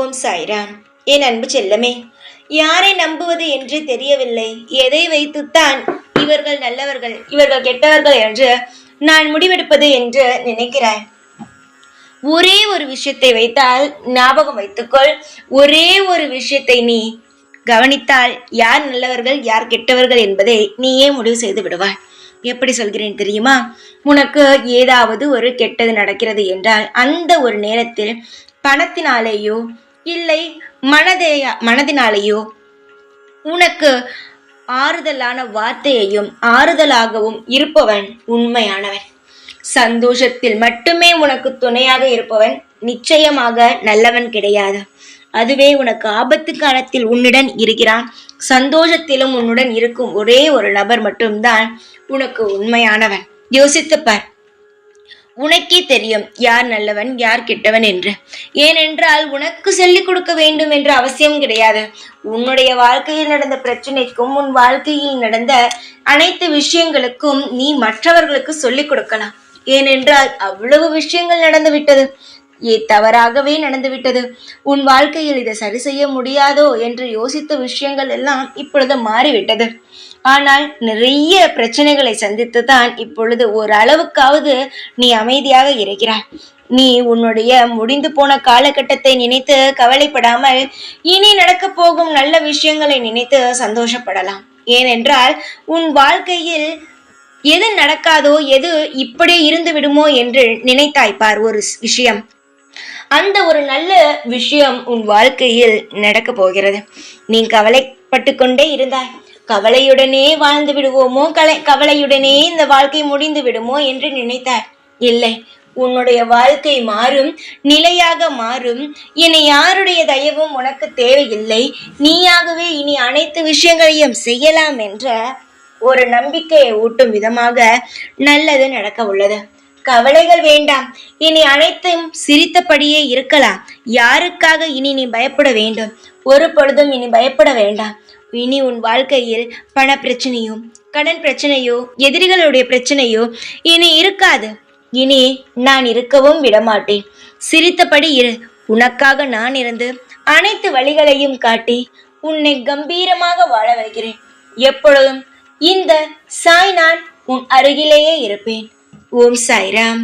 ஓம் சாய்ராம். என் அன்பு செல்லமே யாரை நம்புவது என்று தெரியவில்லை. எதை வைத்துத்தான் இவர்கள் நல்லவர்கள் இவர்கள் கெட்டவர்கள் என்று நான் முடிவெடுப்பது என்று நினைக்கிறாய். ஒரே ஒரு விஷயத்தை வைத்தால் ஞாபகம் வைத்துக்கொள். ஒரே ஒரு விஷயத்தை நீ கவனித்தால் யார் நல்லவர்கள் யார் கெட்டவர்கள் என்பதை நீயே முடிவு செய்து விடுவாய். எப்படி சொல்கிறேன் தெரியுமா? உனக்கு ஏதாவது ஒரு கெட்டது நடக்கிறது என்றால் அந்த ஒரு நேரத்தில் பணத்தினாலேயோ இல்லை மனதே மனதினாலேயோ? உனக்கு ஆறுதலான வார்த்தையையும் ஆறுதலாகவும் இருப்பவன் உண்மையானவன். சந்தோஷத்தில் மட்டுமே உனக்கு துணையாக இருப்பவன் நிச்சயமாக நல்லவன் கிடையாது. அதுவே உனக்கு ஆபத்து காலத்தில் உன்னுடன் இருக்கிறான். சந்தோஷத்திலும் உன்னுடன் இருக்கும் ஒரே ஒரு நபர் மட்டும்தான் உனக்கு உண்மையானவன். யோசித்துப்பார் உனக்கே தெரியும் யார் நல்லவன் யார் கெட்டவன் என்று. ஏனென்றால் உனக்கு சொல்லிக் கொடுக்க வேண்டும் என்ற அவசியம் கிடையாது. உன்னுடைய வாழ்க்கையில் நடந்த பிரச்சனைக்கும் உன் வாழ்க்கையில் நடந்த அனைத்து விஷயங்களுக்கும் நீ மற்றவர்களுக்கு சொல்லிக் கொடுக்கலாம். ஏனென்றால் அவ்வளவு விஷயங்கள் நடந்து விட்டது. ஏ தவறாகவே நடந்துவிட்டது உன் வாழ்க்கையில் இதை சரி செய்ய முடியாதோ என்று யோசித்த விஷயங்கள் எல்லாம் இப்பொழுது மாறிவிட்டது. ஆனால் நிறைய பிரச்சனைகளை சந்தித்து தான் இப்பொழுது ஒரு அளவுக்காவது நீ அமைதியாக இருக்கிறாய். நீ உன்னுடைய முடிந்து போன காலகட்டத்தை நினைத்து கவலைப்படாமல் இனி நடக்கப் போகும் நல்ல விஷயங்களை நினைத்து சந்தோஷப்படலாம். ஏனென்றால் உன் வாழ்க்கையில் எது நடக்காதோ எது இப்படி இருந்து விடுமோ என்று நினைத்தாய் பார் ஒரு விஷயம். அந்த ஒரு நல்ல விஷயம் உன் வாழ்க்கையில் நடக்க போகிறது. நீ கவலைப்பட்டு கொண்டே இருந்தாய். கவலையுடனே வாழ்ந்து விடுவோமோ? கலை கவலையுடனே இந்த வாழ்க்கை முடிந்து விடுமோ என்று நினைத்தார். இல்லை உன்னுடைய வாழ்க்கை மாறும் நிலையாக மாறும். என்னை யாருடைய தயவும் உனக்கு தேவையில்லை. நீயாகவே இனி அனைத்து விஷயங்களையும் செய்யலாம் என்ற ஒரு நம்பிக்கையை ஊட்டும் விதமாக நல்லது நடக்க உள்ளது. கவலைகள் வேண்டாம். இனி அனைத்தும் சிரித்தபடியே இருக்கலாம். யாருக்காக இனி நீ பயப்பட வேண்டும்? ஒரு பொழுதும் இனி பயப்பட வேண்டாம். இனி உன் வாழ்க்கையில் பண பிரச்சனையோ கடன் பிரச்சனையோ எதிரிகளுடைய பிரச்சனையோ இனி இருக்காது. இனி நான் இருக்கவும் விடமாட்டேன். சிரித்தபடி இரு. உனக்காக நான் இருந்து அனைத்து வழிகளையும் காட்டி உன்னை கம்பீரமாக வாழ வைக்கிறேன். எப்பொழுதும் இந்த சாய் நான் உன் அருகிலேயே இருப்பேன். ஓம் சாய்ராம்